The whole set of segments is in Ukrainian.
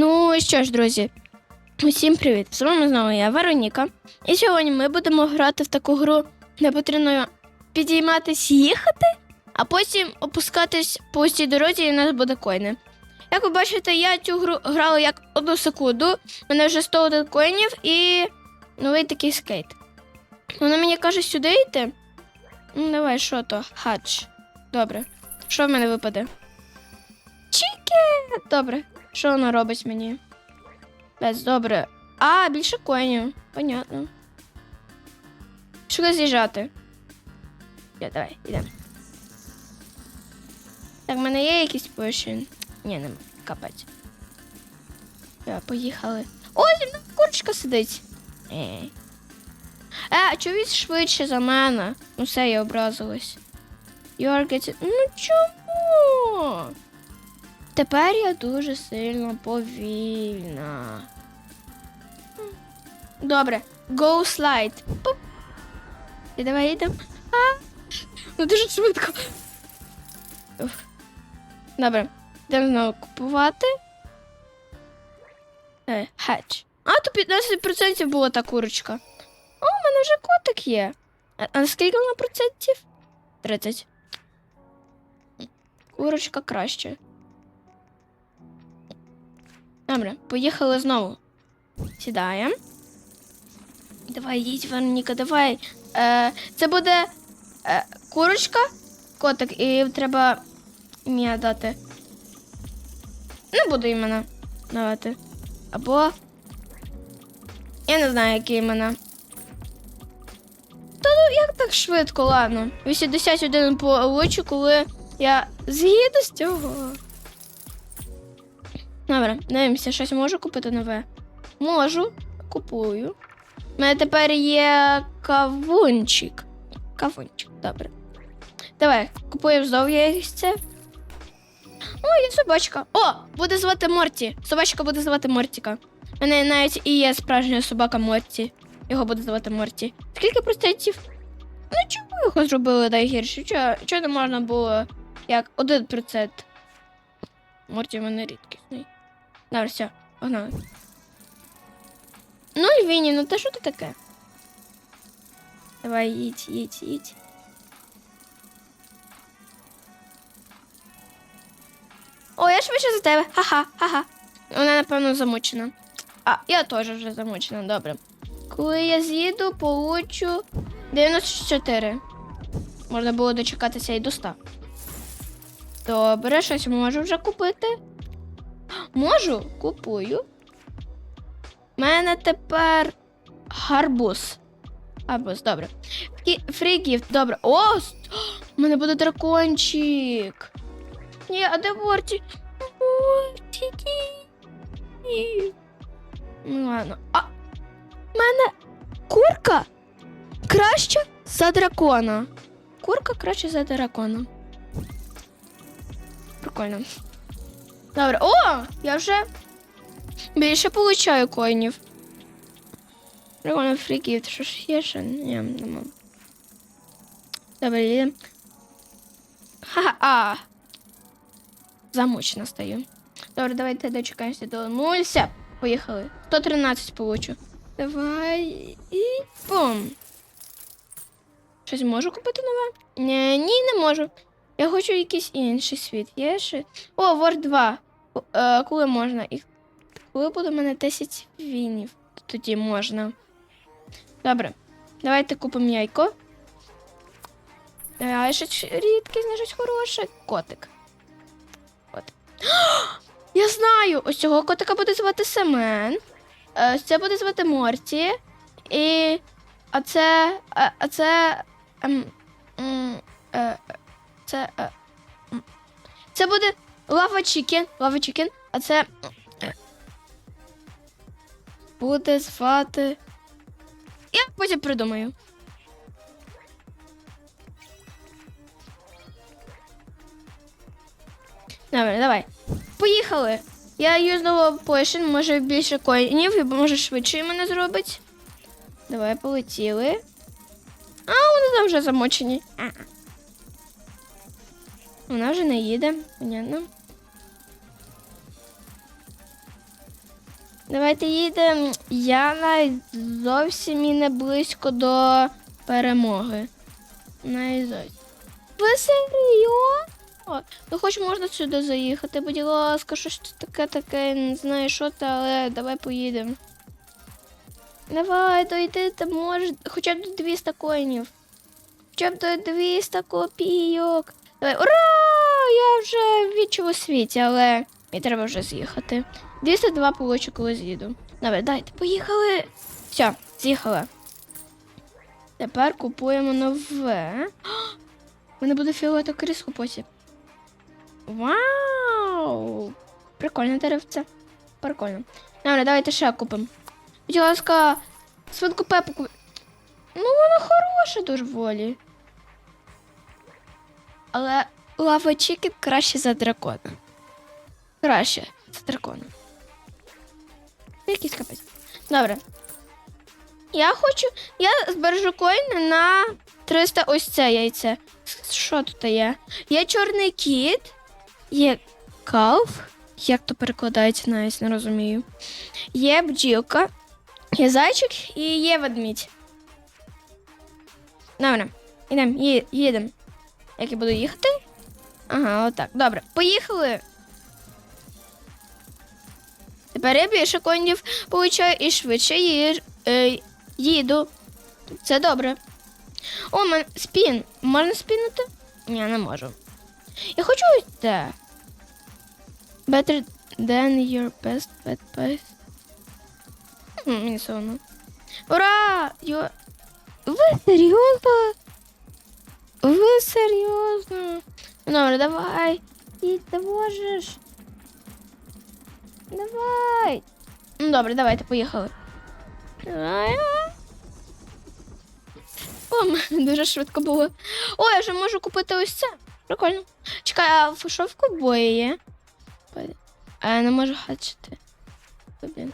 Ну що ж, друзі, усім привіт! З вами знову я, Вероніка. І сьогодні ми будемо грати в таку гру, де потрібно підійматись їхати, а потім опускатись по цій дорозі, і у нас буде коїни. Як ви бачите, я цю гру грала як одну секунду. У мене вже 101 коїнів і новий такий скейт. Вона мені каже сюди йти. Ну, давай, що то? Хадж. Добре. Що в мене випаде? Чіке! Добре. Що воно робить мені? Без, добре. А, більше коїнів. Понятно. Що з'їжджати? Я, давай, йдемо. Так, в мене є якийсь почин? Ні, нема. Капець. Я, поїхали. Ой, зі курочка сидить. Е, а чого він швидше за мене? Ну все, я образилась. You're getting... Ну чому? Тепер я дуже сильно повільна. Добре, go slide. Пуп. І давай йдемо. Ну дуже швидко. Добре, йдемо знову купувати. Е, хедж. А, то 15% була та курочка. О, у мене вже котик є. А, а скільки вона процентів? 30. Курочка краще. Добре, поїхали знову. Сідаємо. Давай, їдь, Вероніка, давай. Е, це буде е, курочка, котик, і треба ім'я дати. Не буду імена давати. Або. Я не знаю, які імена. Та ну як так швидко, ладно. 81 получу, коли я з'їду з цього. Добре, дивимося, щось можу купити нове. Можу, купую. У мене тепер є кавунчик. Кавунчик, добре. Давай, купуємо знову яйця. О, є собачка. О, буде звати Морті. Собачка буде звати Мортіка. У мене навіть і є справжня собака Морті. Його буде звати Морті. Скільки процентів? Ну, чому його зробили найгірше? Чого, чого не можна було як один процент? Морті в мене рідкісний. Добре, все, погнали. Ну, Віні, ну та що ти таке? Давай, їдь, їдь, їдь. О, я швидше за тебе. Ха-ха, ха-ха. Вона, напевно, замучена. А, я теж вже замучена, добре. Коли я з'їду, получу 94. Можна було дочекатися і до 100. Добре, щось можу вже купити. Можу, купую. У мене тепер гарбуз. Гарбуз, добре. Фрігіфт, добре. О! У мене буде дракончик. Ні, а де Ворті? Ворті. Ну ладно. А в мене курка краще за дракона. Курка краще за дракона. Прикольно. Добре. О! Я вже більше получаю коїнів. Прикольно фріків. Що ж є ще? Ні, нема. Добре, їдемо. Ха-ха, а. Замучена стою. Добре, давайте дочекаємося до нулься. Поїхали. 113 получу. Давай і бум. Щось можу купити нове? Ні, ні, не можу. Я хочу якийсь інший світ. Є ще. О, Word 2. Е, коли можна? І коли буде в мене 10 вінів, тоді можна. Добре. Давайте купимо яйко. А щось рідке, щось хороше. Котик. Котик. Я знаю! Ось цього котика буде звати Семен. е, Ось це буде звати Морті. І. А це. А, це. ем, е, це. е. Це буде Лава Чікен. Лава Чікен. А це. е, Буде звати. Я потім придумаю. Добре, давай. Поїхали. Я юзнула пошин, може більше коїнів, і може швидше мене зробить. Давай, полетіли. А, вони там вже замочені. Вона вже не їде, понятно. Давайте їдемо. Я навіть зовсім і не близько до перемоги. Навіть. Ви серйозно? Ну хоч можна сюди заїхати, будь ласка, щось таке таке, не знаю, що це, але давай поїдемо. Давай, дойди, ти можеш хоча б до 200 коїнів. Хоча б до 200 копійок. Давай, ура! Я вже відчув у світі, але мені треба вже з'їхати. 202 получу, коли з'їду. Давай, дайте, поїхали. Все, з'їхала. Тепер купуємо нове. У мене буде фіолетове крісло потім. Вау! Прикольне деревце. Прикольно. Добре, давайте ще купимо. Будь ласка, свинку Пепу купи. Ну, вона хороша дуже волі. Але лава Чікен краще за дракона. Краще за дракона. Якийсь капець. Добре. Я хочу. Я збережу коїни на 300 ось це яйце. Що тут є? Є чорний кіт, є калф. Як то перекладається, навіть не розумію. Є бджілка, є зайчик і є ведмідь. Добре, ідемо, їдемо. Як я буду їхати? Ага, отак. Добре, поїхали. Тепер я більше кондів получаю і швидше їж, е, їду. Це добре. О, мен, спін. Можна спінити? Ні, не можу. Я хочу це. Better than your best pet. М, Мені соромно. Ура! Йо... Ви серйозно? Ви серйозно? Ну, Добре, давай. Ти можеш. Давай. Ну, добре, давайте, поїхали. О, дуже швидко було. О, я вже можу купити ось це. Прикольно. Чекай, а що в ковбої є? А я не можу хачити. Блін.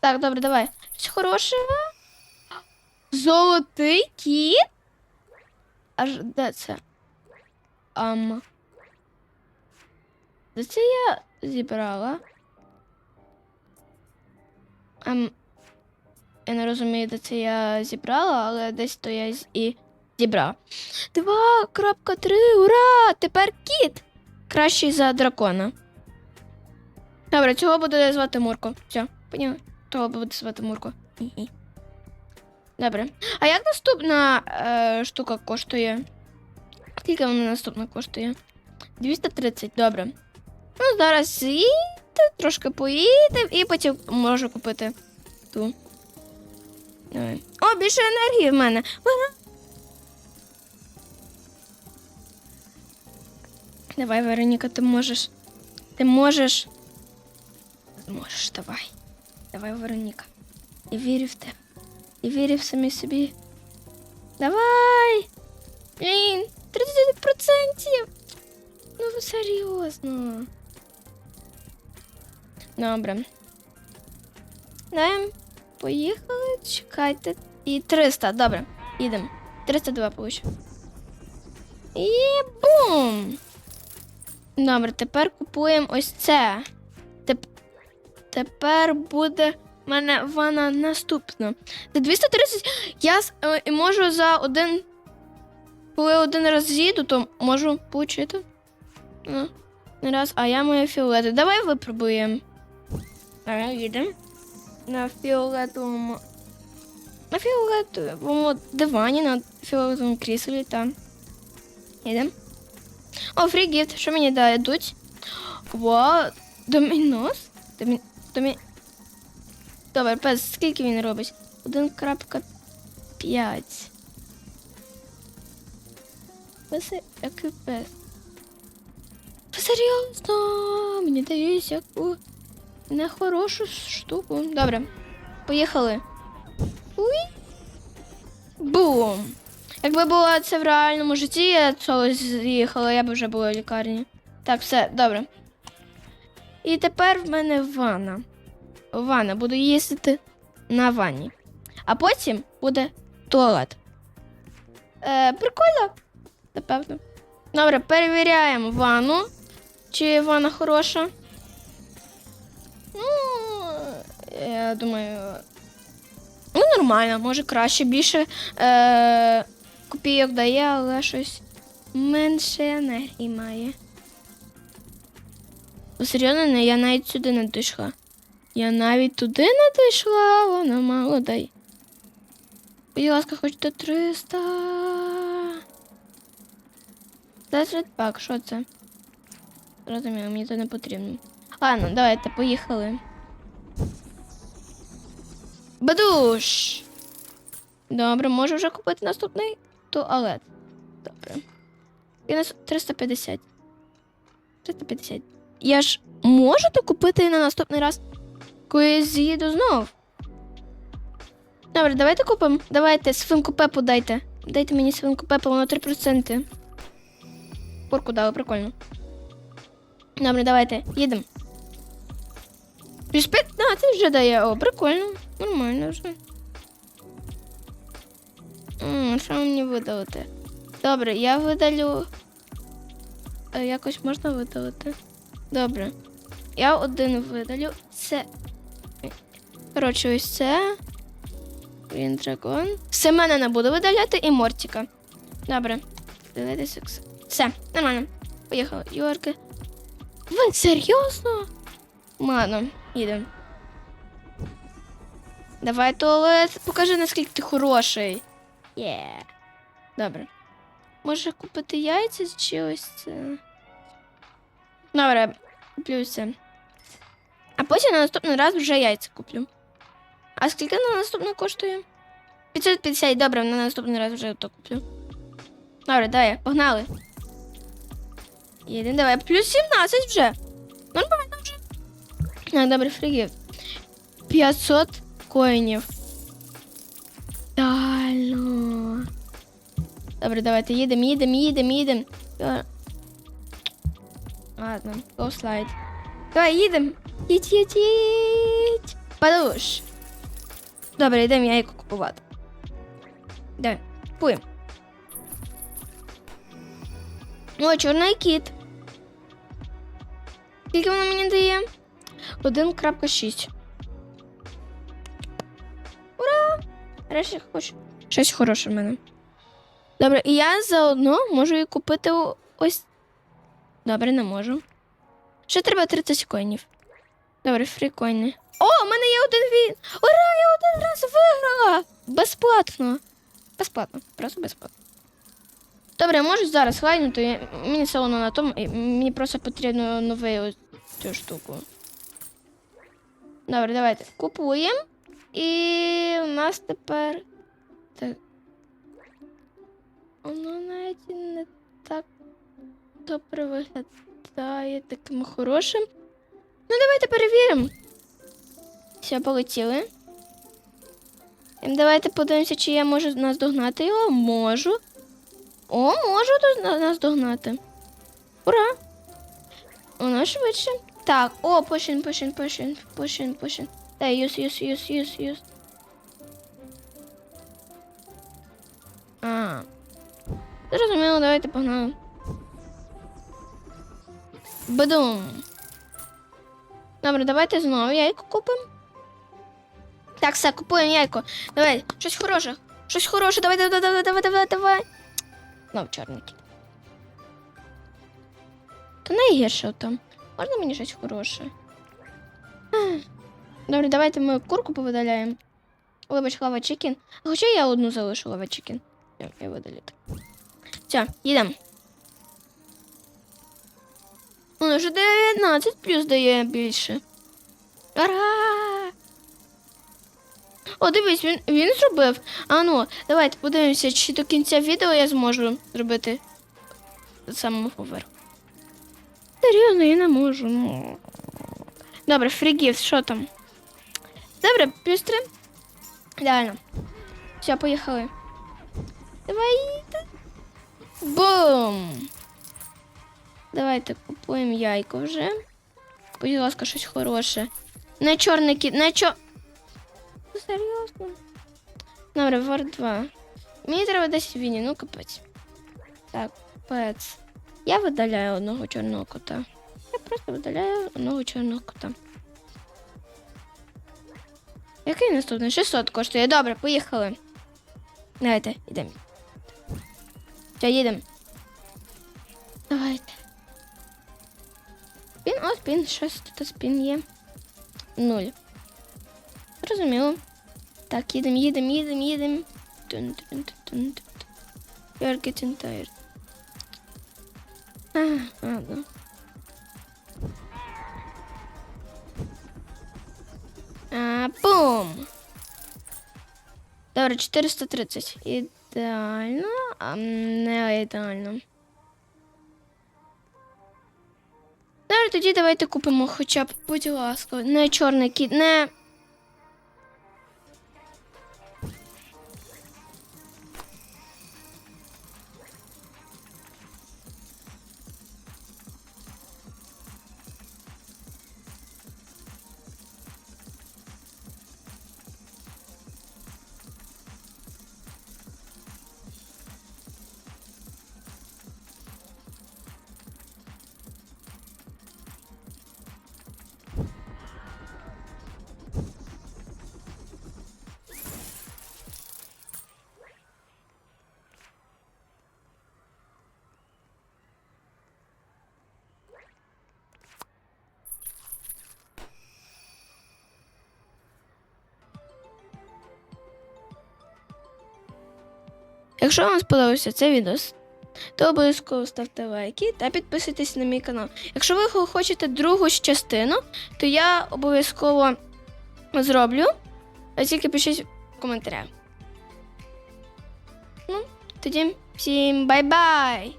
Так, добре, давай. Щось хороше. Золотий кіт? Аж де це? Ам. Де це я зібрала? Ам. Я не розумію, де це я зібрала, але десь то я і зібрала. 2.3, ура! Тепер кіт! Кращий за дракона. Добре, цього буде звати Мурко. Все, поняла? Того буде звати Мурко. Добре. А як наступна е, штука коштує? Скільки вона наступна коштує? 230, добре. Ну, зараз з'їдемо, трошки поїдемо і потім можу купити ту. Давай. О, більше енергії в мене. Давай, Вероніка, ти можеш. Ти можеш. Можеш, давай. Давай, Вероніка. Я вірю в тебе. Я вірю в самі собі. Давай! Блін, 30%! Ну, серйозно. Добре. Даємо. Поїхали, чекайте. І 300, добре. Їдемо. 302 получу. І бум! Добре, тепер купуємо ось це. Теп... Тепер буде в мене вона наступна. За 230 я е, можу за один. Коли один раз з'їду, то можу получити. Ну, не раз, а я маю фіолети. Давай випробуємо. Давай їдемо. На фіолетовому. На фіолетовому дивані, на фіолетовому кріслі там. Їдемо. О, фрі гіфт. Що мені дадуть? Вау, домінос? Домі... Домі... Добре, пес, скільки він робить? 1.5. Пес, який пес? Ви Серйозно, мені дають яку Нехорошу штуку. Добре, поїхали. Уй. Бум! Якби було це в реальному житті, я цього з'їхала, я б вже була в лікарні. Так, все, добре. І тепер в мене ванна. Ванна, буду їздити на ванні. А потім буде туалет. Е, прикольно, напевно. Добре, перевіряємо ванну. Чи ванна хороша? Думаю. Ну, нормально, може краще, більше е, копійок дає, але щось менше енергії має. Серйозно, не, я навіть сюди не дійшла. Я навіть туди не дійшла, воно мало дай. Будь ласка, хоч до 300. Це пак, що це? Розумію, мені це не потрібно. Ладно, давайте, поїхали. Бадуш! Добре, можу вже купити наступний туалет. Добре. І нас 350. 350. Я ж можу то купити на наступний раз, коли я з'їду знов. Добре, давайте купимо. Давайте свинку Пепу дайте. Дайте мені свинку Пепу, воно 3%. Курку дали, прикольно. Добре, давайте, їдемо. Плюс 15 вже дає. О, прикольно. Нормально вже. Що мені видалити? Добре, я видалю. Якось можна видалити. Добре. Я один видалю. Це. Коротше, ось це. Він дракон. Все мене не буду видаляти і Мортіка. Добре. Дивитися. Все, нормально. Поїхали. Йорки. Ви серйозно? Ладно, їдемо. Давай туалет. Покажи, наскільки ти хороший. Є. Добре. Може купити яйця чи ось це? Добре, куплю це. А потім на наступний раз вже яйця куплю. А скільки на наступне коштує? 550, добре, на наступний раз вже то куплю. Добре, давай, погнали. Їдемо, давай. Плюс 17 вже. Нормально вже. А, добре, фригів. 500 коїнів. Дально. Добре, давайте їдемо, їдемо, їдемо, їдемо. Я- Ладно, go slide. Давай, їдемо. Їдь, їдь, їдь. Подуш. Добре, йдемо яйко купувати. Давай, купуємо. О, чорний кіт. Скільки воно мені дає? 1.6. Ура! Решті хоч щось хороше в мене. Добре, і я заодно можу і купити ось. Добре, не можу. Ще треба 30 коїнів. Добре, фрікоїни. О, у мене є один він! Ура, я один раз виграла! Безплатно. Безплатно, просто безплатно. Добре, можу зараз хлайнути. я- Мені все на тому. Мені просто потрібно ось цю штуку. Добре, давайте купуємо. І у нас тепер. Так. Воно навіть не так добре виглядає таким хорошим. Ну, давайте перевіримо. Все, полетіли. Ем, Давайте подивимося, чи я можу наздогнати його. Можу. О, можу до- на- наздогнати. Ура! Воно швидше. Так, о, пошин, пошин, пошин, пошин, пошин. Дай, юз, юз, юз, юз, юз. А. Зрозуміло, давайте погнали. Бадум. Добре, давайте знову яйко купимо. Так, все, купуємо яйко. Давай, щось хороше. Щось хороше, давай, давай, давай, давай, давай, давай. Знов чорний. Та найгірше там. Можна мені щось хороше? Добре, давайте ми курку повидаляємо. Вибач, лава чикен. А Хоча я одну залишу лава чикен. Я, я видалю так. Все, їдемо. Воно вже 19 плюс дає більше. Ура! О, дивись, він, він зробив. А ну, давайте подивимося, чи до кінця відео я зможу зробити з самого поверху. Серйозно, я не можу. Ну. Добре, фрігіфт, що там? Добре, плюс три. Реально. Все, поїхали. Давай. Бум! Давайте купуємо яйко вже. Будь ласка, щось хороше. Не чорний кіт, не чо. Ну, Серйозно? Добре, вар 2. Мені треба 10 віні, ну капець. Так, капець. Я видаляю одного чорного кота. Я просто видаляю одного чорного кота. Який наступний? 600 коштує. Добре, поїхали. Давайте, йдемо. Все, їдемо. Давайте. Спін, о, спін, щось тут спін є. Нуль. Зрозуміло. Так, їдемо, їдемо, їдемо, їдемо. Тун-тун-тун-тун-тун. You're getting tired. Ладно. А, бум! Добре, 430. Ідеально, а не ідеально. Добре, тоді давайте купимо хоча б, будь ласка, не чорний кіт, не. Якщо вам сподобався цей відео, то обов'язково ставте лайки та підписуйтесь на мій канал. Якщо ви хочете другу частину, то я обов'язково зроблю. А тільки пишіть в коментарях. Ну, тоді всім бай-бай!